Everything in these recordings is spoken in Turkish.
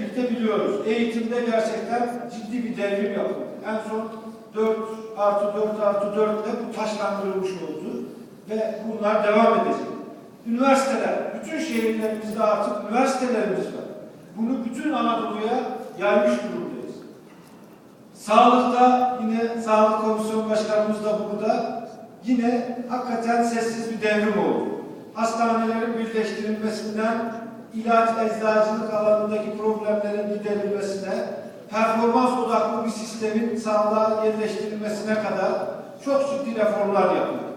birlikte biliyoruz. Eğitimde gerçekten ciddi bir devrim yapıldı. En son 4 artı 4 artı 4 ile bu taşlandırılmış oldu. Ve bunlar devam edecek. Üniversiteler, bütün şehirlerimizde artık üniversitelerimiz var. Bunu bütün Anadolu'ya yaymış durumdayız. Sağlıkta yine Sağlık Komisyonu Başkanımız da burada yine hakikaten sessiz bir devrim oldu. Hastanelerin birleştirilmesinden ilaç eczacılık alanındaki problemlerin giderilmesine, performans odaklı bir sistemin sağlığa yerleştirilmesine kadar çok ciddi reformlar yapıldı.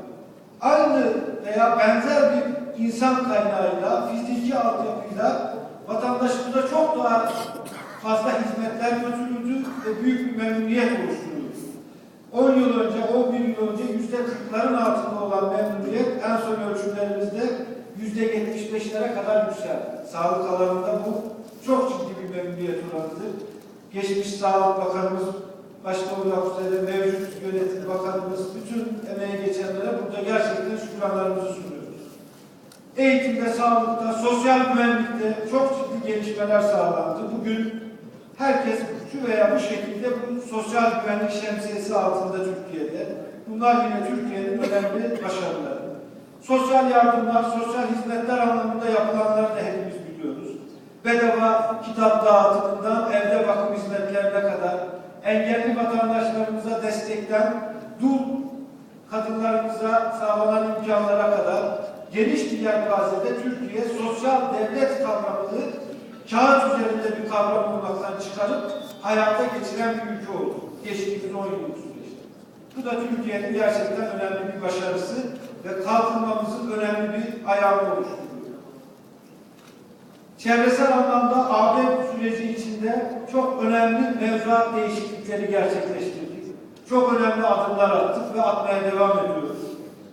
Aynı veya benzer bir insan kaynağıyla, fiziki altyapıyla vatandaşımıza çok daha fazla hizmetler götürüldü ve büyük bir memnuniyet oluşturuldu. 10 yıl önce, 11 yıl önce yüzde 40'ların altında olan memnuniyet en son ölçümlerimizde yüzde 75'lere kadar yükseldi. Sağlık alanında bu çok ciddi bir memnuniyet oranıdır. Geçmiş Sağlık Bakanımız, olmak üzere mevcut yönetim bakanımız, bütün emeği geçenlere burada gerçekten şükranlarımızı sunuyoruz. Eğitimde, sağlıkta, sosyal güvenlikte çok ciddi gelişmeler sağlandı. Bugün herkes şu veya bu şekilde bu sosyal güvenlik şemsiyesi altında Türkiye'de. Bunlar yine Türkiye'nin önemli başarıları. Sosyal yardımlar, sosyal hizmetler anlamında yapılanları da hepimiz kitap dağıtımından evde bakım hizmetlerine kadar, engelli vatandaşlarımıza destekten dul kadınlarımıza sağlanan imkanlara kadar geniş bir yelpazede Türkiye sosyal devlet kavramını kağıt üzerinde bir kavram olmaktan çıkarıp hayata geçiren bir ülke oldu. Geçtiğimiz 10 yıllık süreçte. Bu da Türkiye'nin gerçekten önemli bir başarısı ve kalkınmamızın önemli bir ayağını oluşturuyor. Çevresel anlamda AB süreci içinde çok önemli mevzuat değişiklikleri gerçekleştirdik. Çok önemli adımlar attık ve atmaya devam ediyoruz.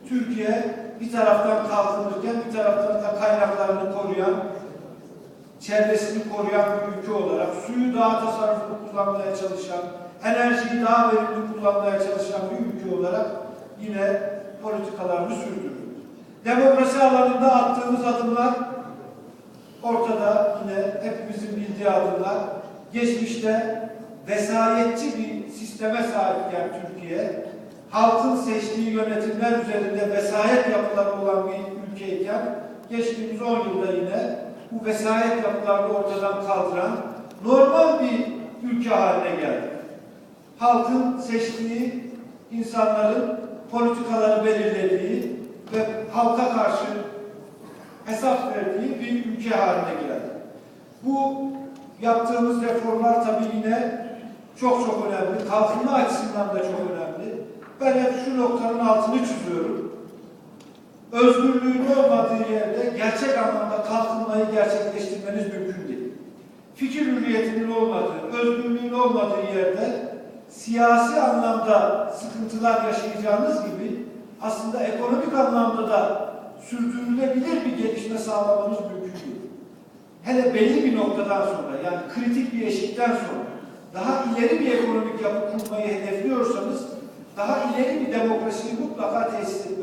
Türkiye bir taraftan kalkınırken bir taraftan da kaynaklarını koruyan, çevresini koruyan bir ülke olarak suyu daha tasarruflu kullanmaya çalışan, enerjiyi daha verimli kullanmaya çalışan bir ülke olarak yine politikalarını sürdürüyoruz. Demokrasi alanında attığımız adımlar ortada yine hepimizin bildiği adımlar. Geçmişte vesayetçi bir sisteme sahipken Türkiye, halkın seçtiği yönetimler üzerinde vesayet yapıları olan bir ülkeyken, geçtiğimiz 10 yılda yine bu vesayet yapılarını ortadan kaldıran normal bir ülke haline geldi. Halkın seçtiği insanların politikaları belirlediği ve halka karşı hesap verdiği bir ülke haline geldi. Bu yaptığımız reformlar tabii yine çok çok önemli. Kalkınma açısından da çok önemli. Ben hep şu noktanın altını çiziyorum. Özgürlüğün olmadığı yerde gerçek anlamda kalkınmayı gerçekleştirmeniz mümkün değil. Fikir hürriyetinin olmadığı, özgürlüğün olmadığı yerde siyasi anlamda sıkıntılar yaşayacağınız gibi aslında ekonomik anlamda da sürdürülebilir bir gelişme sağlamanız mümkün değil. Hele belli bir noktadan sonra yani kritik bir eşikten sonra daha ileri bir ekonomik yapı kurmayı hedefliyorsanız daha ileri bir demokrasiyi mutlaka tesis etmeniz